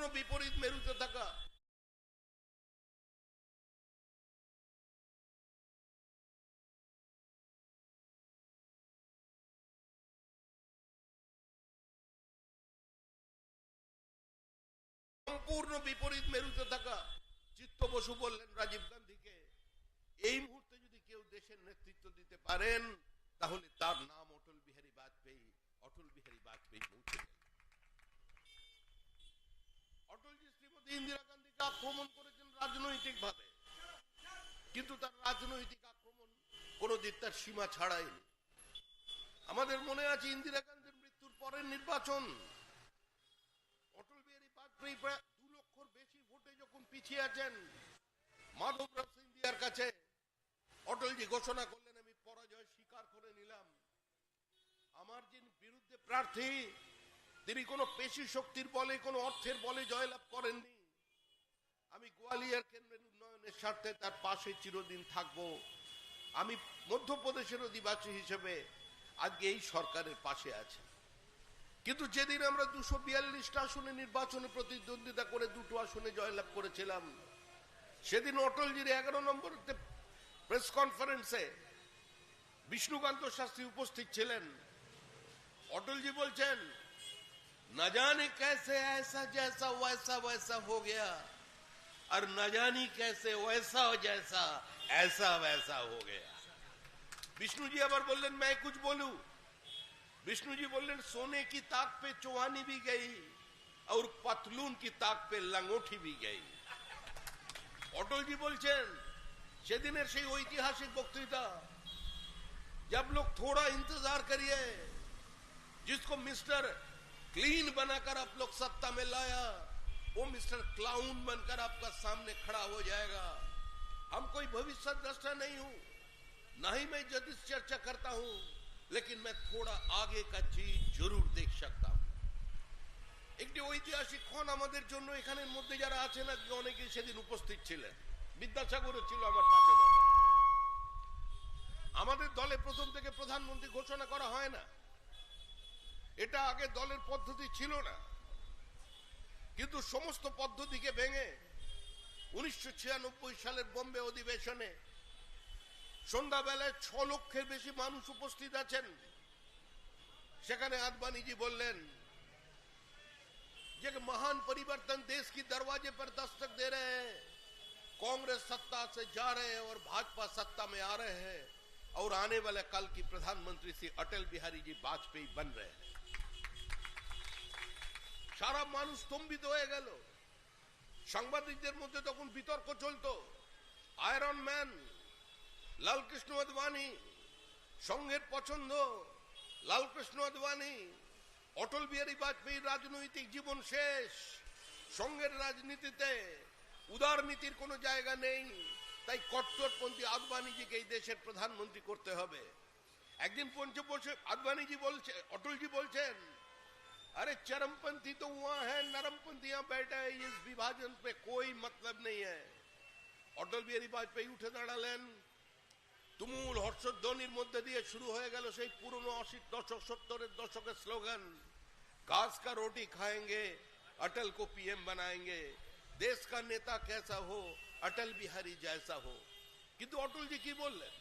সম্পূর্ণ বিপরীত মেরুতে থাকা। সম্পূর্ণ বিপরীত মেরুতে থাকা। চিত্ত বসু বললেন রাজীব গান্ধীকে, এই মুহূর্তে যদি কেউ দেশের নেতৃত্ব দিতে পারেন, তাহলে তার নাম অটল বিহারী বাজপেয়ী, অটল বিহারী বাজপেয়ী পৌঁছে গেলেন অটলজি শ্রীমতী ইন্দিরা গান্ধীকে আক্রমণ করেছেন রাজনৈতিক ভাবে কিন্তু তার রাজনৈতিক আক্রমণ কোনদিন তার সীমা ছাড়ায়নি। আমাদের মনে আছে ইন্দিরা গান্ধীর মৃত্যুর পরের নির্বাচন। অটল বিহারী বাজপেয়ী দু লক্ষর বেশি ভোটে যখন পিছিয়ে আছেন সিন্ধিয়ার কাছে অটলজি ঘোষণা করলেন, আমি পরাজয় স্বীকার করে নিলাম। আমার যিনি বিরুদ্ধে প্রার্থী, তিনি কোনো পেশি শক্তির বলে, কোনো অর্থের বলে জয়লাভ করেননি। আমি গোয়ালিয়র কেন্দ্রের উন্নয়নের স্বার্থে তার পাশে চিরদিন থাকব আমি মধ্যপ্রদেশের অধিবাসী হিসেবে আজকে এই সরকারের পাশে আছি কিন্তু যেদিন আমরা দুশো বিয়াল্লিশটা আসনে নির্বাচনে প্রতিদ্বন্দ্বিতা করে দুটো আসনে জয়লাভ করেছিলাম সেদিন অটলজির এগারো নম্বর প্রেস কনফারেন্সে বিষ্ণুকান্ত শাস্ত্রী উপস্থিত ছিলেন অটলজি বলছেন न जाने कैसे ऐसा जैसा वैसा वैसा हो गया और न जानी कैसे वैसा जैसा ऐसा वैसा हो गया विष्णु जी अबर बोलन मैं कुछ बोलूं विष्णु जी बोलन सोने की ताक पे चौहानी भी गई और पतलून की ताक पे लंगोठी भी गई অটল জি বলছেন সেদিনের সেই ঐতিহাসিক বক্তৃতা जब लोग थोड़ा इंतजार करिए जिसको मिस्टर क्लीन बनाकर आप लोग सत्ता में लाया वो मिस्टर क्लाउन बनकर आपका सामने खड़ा हो जाएगा हम कोई भविष्य दृष्टा नहीं हूं ना ही मैं जदिस चर्चा करता हूं लेकिन मैं थोड़ा आगे का चीज जरूर देख सकता हूं একটি ঐতিহাসিক ক্ষণ আমাদের জন্য এখানের মধ্যে যারা আছেন আজকে অনেকেই সেদিন উপস্থিত ছিলেন বিদ্যাসাগরও ছিল আমার পাশে বসা আমাদের দলে প্রথম থেকে প্রধানমন্ত্রী ঘোষণা করা হয় না এটা আগে দলের পদ্ধতি ছিল না কিন্তু সমস্ত পদ্ধতিকে ভেঙে উনিশশো সালের বোম্বে অধিবেশনে সন্ধ্যাবেলায় ছ লক্ষের বেশি মানুষ উপস্থিত আছেন সেখানে আদবানিজি বললেন যে महान परिवर्तन देश की दरवाजे पर दस्तक दे रहे हैं कांग्रेस सत्ता से जा रहे हैं और भाजपा सत्ता में आ रहे हैं और आने वाले कल की प्रधानमंत्री श्री अटल बिहारी जी वाजपेयी बन रहे हैं সারা মানুষ স্তম্ভিত হয়ে গেল। সাংবাদিকদের মধ্যে তখন বিতর্ক চলতো। আয়রন ম্যান লালকৃষ্ণ আদবানি সংঘের পছন্দ, লালকৃষ্ণ আদবানি, অটল বিহারী বাজপেয়ীর রাজনৈতিক জীবন শেষ সংঘের রাজনীতিতে উদারনীতির কোনো জায়গা নেই, তাই কট্টরপন্থী আদবানিজিকে এই দেশের প্রধানমন্ত্রী করতে হবে। একদিন পঞ্চে বসে আদবানিজি বলছে, অটলজি বলছেন अरे चरमपंथी तो हुआ है नरमपंथियां बैठे हैं इस विभाजन पे कोई मतलब नहीं है অটল বিহারী বাজপেয়ী উঠে দাঁড়ালেন তুমুল হর্ষধ্বনির মধ্যে দিয়ে শুরু হয়ে গেল সেই পুরনো অশির দশক সত্তরের দশকের স্লোগান घास का रोटी खाएंगे अटल को पीएम बनाएंगे देश का नेता कैसा हो अटल बिहारी जैसा हो কিন্তু অটল জি কি বললেন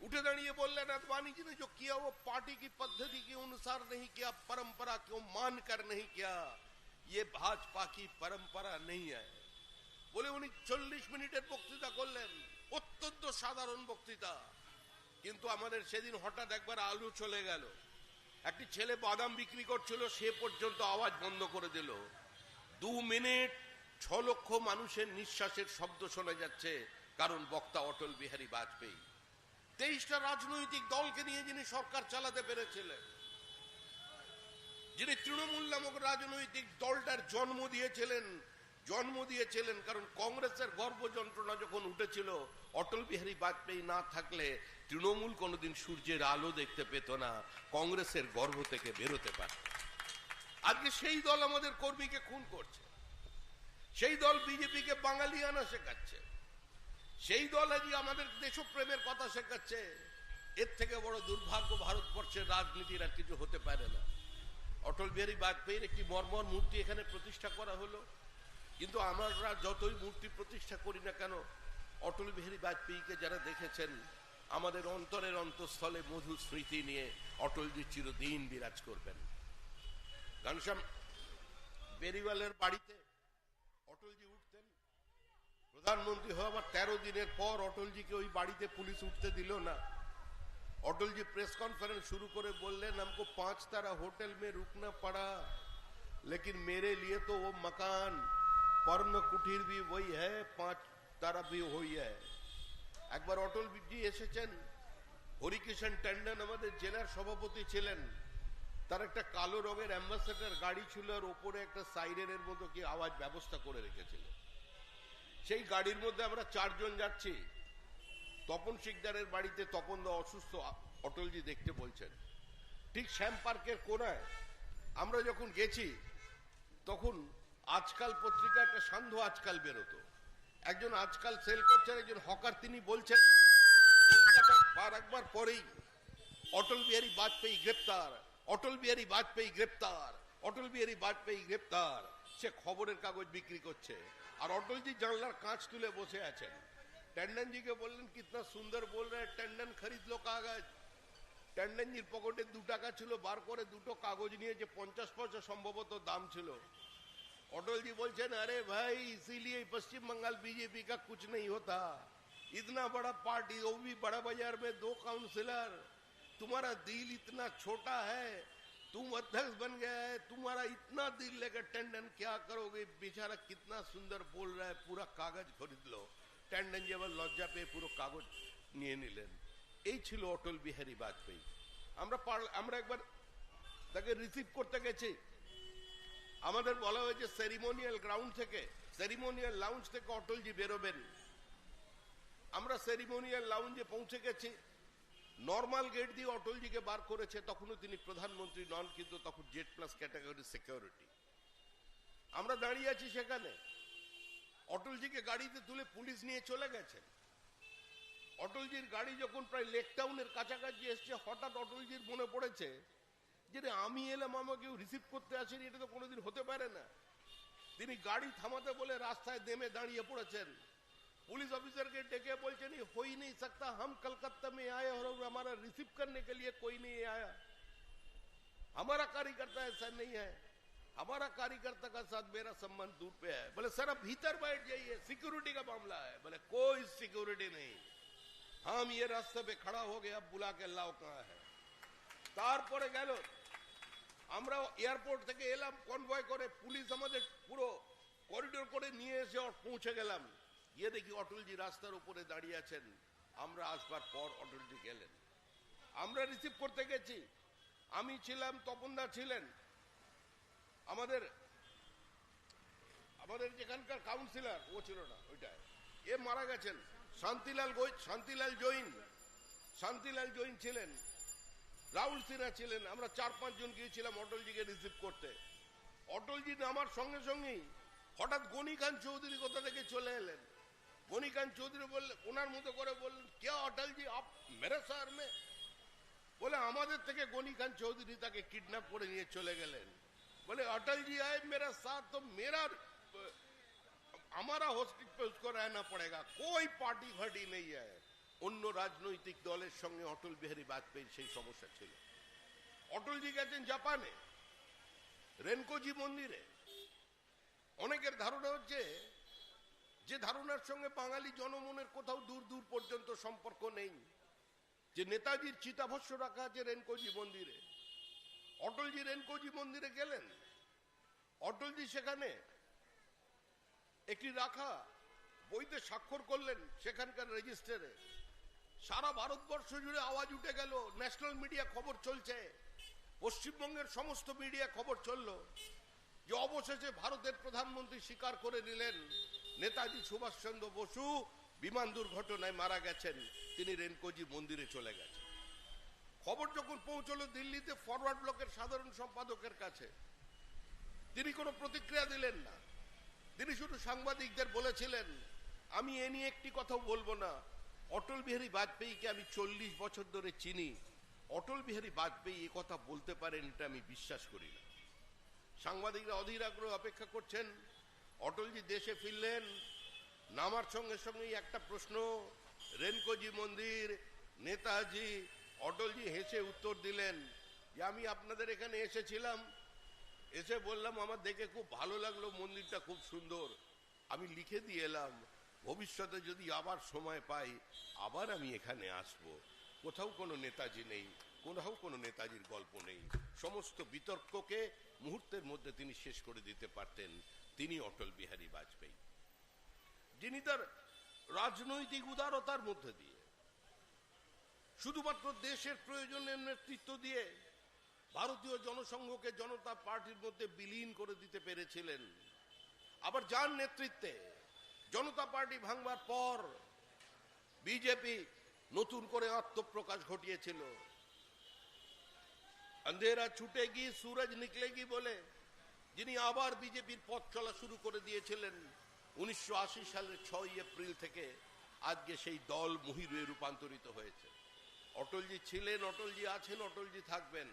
उठे दाड़िए बोलने अडवाणी जी ने जो किया वो पार्टी की पद्धति के अनुसार नहीं किया परंपरा क्यों मान कर नहीं किया ये भाजपा की परंपरा नहीं है বলে উনি চল্লিশ মিনিটের বক্তৃতা করলেন অত্যন্ত সাধারণ বক্তৃতা কিন্তু আমাদের সেদিন হঠাৎ একবার আলু চলে গেল একটি ছেলে বাদাম বিক্রি করছিল সে পর্যন্ত আওয়াজ বন্ধ করে দিল দু মিনিট ছ লক্ষ মানুষের নিঃশ্বাসের শব্দ শোনা যাচ্ছে কারণ বক্তা অটল বিহারী বাজপেয়ী তেইশটা রাজনৈতিক দলকে নিয়ে যিনি সরকার চালাতে পেরেছিলেন, যিনি তৃণমূল নামক রাজনৈতিক দলটার জন্ম দিয়েছিলেন জন্ম দিয়েছিলেন কারণ কংগ্রেসের গর্ব যন্ত্রণা যখন উঠেছিল, অটল বিহারী বাজপেয়ী না থাকলে তৃণমূল কোনোদিন সূর্যের আলো দেখতে পেত না, কংগ্রেসের গর্ভ থেকে বেরোতে পারে আজকে সেই দল আমাদের কর্মীকে খুন করছে, সেই দল বিজেপিকে বাঙালিয়ানা শেখাচ্ছে। সেই দল আজকে আমাদের দেশপ্রেমের কথা শেখাচ্ছে, এর থেকে বড় দুর্ভাগ্য ভারতবর্ষের রাজনীতির আর কিছু হতে পারে না। অটল বিহারী বাজপেয়ীর একটি মর্মর মূর্তি এখানে প্রতিষ্ঠা করা হলো। কিন্তু আমরা যতই মূর্তি প্রতিষ্ঠা করি না কেন, অটল বিহারী বাজপেয়ীকে যারা দেখেছেন, আমাদের অন্তরের অন্তঃস্থলে মধু স্মৃতি নিয়ে অটলজি চিরদিন বিরাজ করবেন। ঘনশ্যাম, বেরিওয়ালের বাড়িতে প্রধানমন্ত্রী হওয়ার তেরো দিনের পর অটলজিকে ওই বাড়িতে পুলিশ উঠতে দিল না अटल जी प्रेस कॉन्फ्रेंस शुरू करे बोल हमको पांच तारा होटल में रुकना पड़ा लेकिन मेरे लिए तो वो मकान पर्ण कुटीर भी वही है पांच तारा भी वही है একবার অটল জি এসেছেন হরিকিষণ ট্যান্ডন আমাদের জেলার সভাপতি ছিলেন তার একটা কালো রঙের অ্যাম্বাসেডার গাড়ি ছিল আর ওপরে একটা সাইরেনের মতো কি আওয়াজ ব্যবস্থা করে রেখেছিল সেই গাড়ির মধ্যে আমরা চারজন যাচ্ছি। তপন শিকদারের বাড়িতে তপন দা অসুস্থ, অটলজি দেখতে বলছেন। ঠিক শ্যাম পার্কের কোনায় আমরা যখন গেছি, তখন আজকাল পত্রিকা একটা সান্ধ্য আজকাল বেরোতো। একজন আজকাল সেল করছেন, একজন হকার তিনি বলছেন, কলকাতা পার একবার পরেই অটল বিহারী বাজপেয়ী গ্রেপ্তার, অটল বিহারী বাজপেয়ী গ্রেপ্তার, অটল বিহারী বাজপেয়ী গ্রেপ্তার। সে খবরের কাগজ বিক্রি করছে আর অটলজি জানলার কাঁচ তুলে বসে আছেন ট্যান্ডন জিকে বললেন কিতনা সুন্দর বল রে ট্যান্ডন খরিদ লো কাগজ ট্যান্ডনজির পকেটে দু টাকা ছিল বার করে দুটো কাগজ নিয়ে যে পঞ্চাশ পয়সা সম্ভবত দাম ছিল अटल जी बोलते अरे भाई इसीलिए पश्चिम बंगाल बीजेपी का कुछ नहीं होता इतना बड़ा पार्टी वो भी बड़ा बाजार में दो काउंसिलर तुम्हारा दिल इतना छोटा है तुम अध्यक्ष बन गया है तुम्हारा इतना दिल लेकर टंडन क्या करोगे बेचारा कितना सुंदर बोल रहा है पूरा कागज़ खरीद लो टंडन जेवल लज्जा पे पूरा कागज़ নিয়ে নিলেন এই ছিল অটল বিহারী বাজপেয়ী আমরা আমরা একবার তাকে রিসিভ করতে গেছি আমাদের বলা হয়েছে সেরিমোনিয়াল গ্রাউন্ড থেকে সেরিমোনিয়াল লাউঞ্জ থেকে অটলজি বেরোবেন আমরা সেরিমোনিয়াল লাউঞ্জে পৌঁছে গেছি নর্মাল গেট দিয়ে অটলজিকে বার করেছে, তখনও তিনি প্রধানমন্ত্রী নন, কিন্তু তখন জেড প্লাস ক্যাটাগরি সিকিউরিটি আমরা দাঁড়িয়ে আছি সেখানে। অটলজিকে গাড়িতে তুলে পুলিশ নিয়ে চলে গেছেন। অটলজির গাড়ি যখন প্রায় লেক টাউনের কাছাকাছি এসছে, হঠাৎ অটলজির মনে পড়েছে যে আমি এলাম, আমাকে রিসিভ করতে আসেনি, এটা তো কোনোদিন হতে পারে না। তিনি গাড়ি থামাতে বলে রাস্তায় নেমে দাঁড়িয়ে পড়েছেন। पुलिस ऑफिसर के डेके बोलते नहीं हो ही नहीं सकता हम कलकत्ता में आए और हमारा रिसीव करने के लिए कोई नहीं आया हमारा कार्यकर्ता ऐसा नहीं है हमारा कार्यकर्ता का साथ मेरा संबंध दूर पे है बोले सर अब भीतर बैठ जाइए सिक्योरिटी का मामला है बोले कोई सिक्योरिटी नहीं हम ये रास्ते पे खड़ा हो गए अब बुला के लाओ कहाँ है তারপরে গেল আমরা এয়ারপোর্ট থেকে এলাম কনভয় করে পুলিশ আমাদের পুরো করিডোর করে নিয়ে এসে ওর পৌঁছে গেলাম গিয়ে দেখি অটলজি রাস্তার উপরে দাঁড়িয়ে আছেন আমরা আসবার পর অটলজি গেলেন আমরা রিসিভ করতে গেছি আমি ছিলাম তপনদা ছিলেন আমাদের আমাদের যেখানকার কাউন্সিলর ও ছিল না ওইটায় এ মারা গেছেন শান্তিলাল শান্তিলাল জৈন শান্তিলাল জৈন ছিলেন রাহুল সিনহা ছিলেন আমরা চার পাঁচ জন গিয়েছিলাম অটলজিকে রিসিভ করতে অটলজি নামার সঙ্গে সঙ্গেই হঠাৎ গনি খান চৌধুরী কোথা থেকে চলে এলেন বনিকান চৌধুরী বললেন ওনার মতো করে বললেন, কে অটলজি আপ মেরে শহর মে? বলে, আমাদের থেকে গণিকান চৌধুরী তাকে কিডন্যাপ করে নিয়ে চলে গেলেন। বলে অটলজি আয় মেরা সাথ, তো মেরা, আমারা হোস্টিক পে উসকো রেহনা পড়েগা কোই পার্টি ঘাটি নেই অন্য রাজনৈতিক দলের সঙ্গে অটল বিহারী বাজপেয়ীর সেই সমস্যা ছিল। অটলজি গেছেন জাপানে, রেনকোজি মন্দিরে। অনেকের ধারণা হচ্ছে যে ধারণার সঙ্গে বাঙালি জনমনের কোথাও দূর দূর পর্যন্ত সম্পর্ক নেই। যে নেতাজির চিতাভস্য রাখা আছে রেনকোজি মন্দিরে। অটলজি রেনকোজি মন্দিরে গেলেন। অটলজি সেখানে একটি রাখা বইতে স্বাক্ষর করলেন সেখানকার রেজিস্টারে। সারা ভারতবর্ষ জুড়ে আওয়াজ উঠে গেল, ন্যাশনাল মিডিয়া খবর চলছে। পশ্চিমবঙ্গের সমস্ত মিডিয়া খবর চলল। যে অবশেষে ভারতের প্রধানমন্ত্রী স্বীকার করে নিলেন নেতাজি সুভাষচন্দ্র বসু বিমান দুর্ঘটনায় মারা গেছেন। তিনি রেনকোজি মন্দিরে চলে গেছেন। খবর যখন পৌঁছলো দিল্লিতে ফরওয়ার্ড ব্লকের সাধারণ সম্পাদকের কাছে, তিনি কোনো প্রতিক্রিয়া দিলেন না। তিনি শুধু সাংবাদিকদের বলেছিলেন, আমি এ নিয়ে একটি কথাও বলব না। অটল বিহারী বাজপেয়ীকে আমি চল্লিশ বছর ধরে চিনি। অটল বিহারী বাজপেয়ী এ কথা বলতে পারেন এটা আমি বিশ্বাস করি না। সাংবাদিকরা অধীর আগ্রহ অপেক্ষা করছেন অটলজি দেশে ফিরলেন, নামার সঙ্গে সঙ্গেই একটা প্রশ্ন রেনকোজি মন্দির, নেতাজি, অটলজি হেসে উত্তর দিলেন, যে আমি আপনাদের এখানে এসেছিলাম, এসে বললাম, আমার দেখে খুব ভালো লাগল মন্দিরটা, খুব সুন্দর। আমি লিখে দিয়ে এলাম, ভবিষ্যতে যদি আবার সময় পাই, আবার আমি এখানে আসব। কোথাও কোনো নেতাজি নেই, কোথাও কোনো নেতাজির গল্প নেই। সমস্ত বিতর্ককে মুহূর্তের মধ্যে তিনি শেষ করে দিতে পারতেন। তিনি অটল বিহারী বাজপেয়ী। যিনি তার রাজনৈতিক উদারতার মধ্যে দিয়ে, শুধুমাত্র দেশের প্রয়োজনের নেতৃত্ব দিয়ে ভারতীয় জনসংঘকে জনতা পার্টির মধ্যে বিলীন করে দিতে পেরেছিলেন। আবার যার নেতৃত্বে জনতা পার্টি ভাঙবার পর বিজেপি নতুন করে আত্মপ্রকাশ ঘটিয়েছিল। আন্ধেরা ছুটেগি সুরজ নিকলেগি বলে যিনি আবার বিজেপির পথ চলা শুরু করে দিয়েছিলেন উনিশশো সালের ছয় এপ্রিল থেকে আজকে সেই দল মুহিরে রূপান্তরিত হয়েছে। অটলজি ছিলেন, অটলজি আছেন, অটলজি থাকবেন।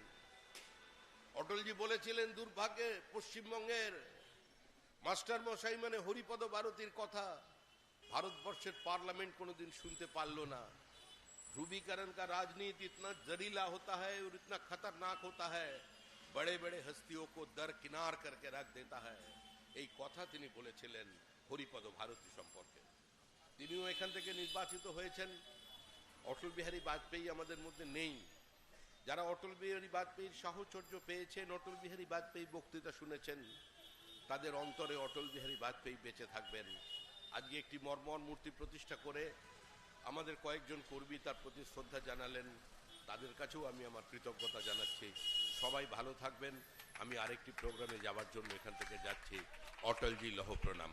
অটলজি বলেছিলেন, দুর্ভাগ্যে পশ্চিমবঙ্গের মাস্টার মশাই মানে হরিপদ ভারতীর কথা ভারতবর্ষের পার্লামেন্ট কোনোদিন শুনতে পারল না। ध्रुवीकरण কা রাজনীতি ইতনা জরিলা হতা হ্যাঁ ইতনা খতরনাক হতা होता বড়ে বড়ে হস্তিও কো দরকিনার করকে রাখ দে হয় এই কথা তিনি বলেছিলেন হরিপদ ভারতী সম্পর্কে তিনিও এখান থেকে নির্বাচিত হয়েছেন অটল বিহারী বাজপেয়ী আমাদের মধ্যে নেই যারা অটল বিহারী বাজপেয়ীর সাহচর্য পেয়েছেন, অটল বিহারী বাজপেয়ী বক্তৃতা শুনেছেন। তাদের অন্তরে অটল বিহারী বাজপেয়ী বেঁচে থাকবেন। আজকে একটি মর্মর মূর্তি প্রতিষ্ঠা করে আমাদের কয়েকজন কর্মী তার প্রতি শ্রদ্ধা জানালেন। তাদের কাছেও আমি আমার কৃতজ্ঞতা জানাচ্ছি। সবাই ভালো থাকবেন। আমি আরেকটি প্রোগ্রামে যাওয়ার জন্য এখান থেকে যাচ্ছি। অটলজি লহ প্রণাম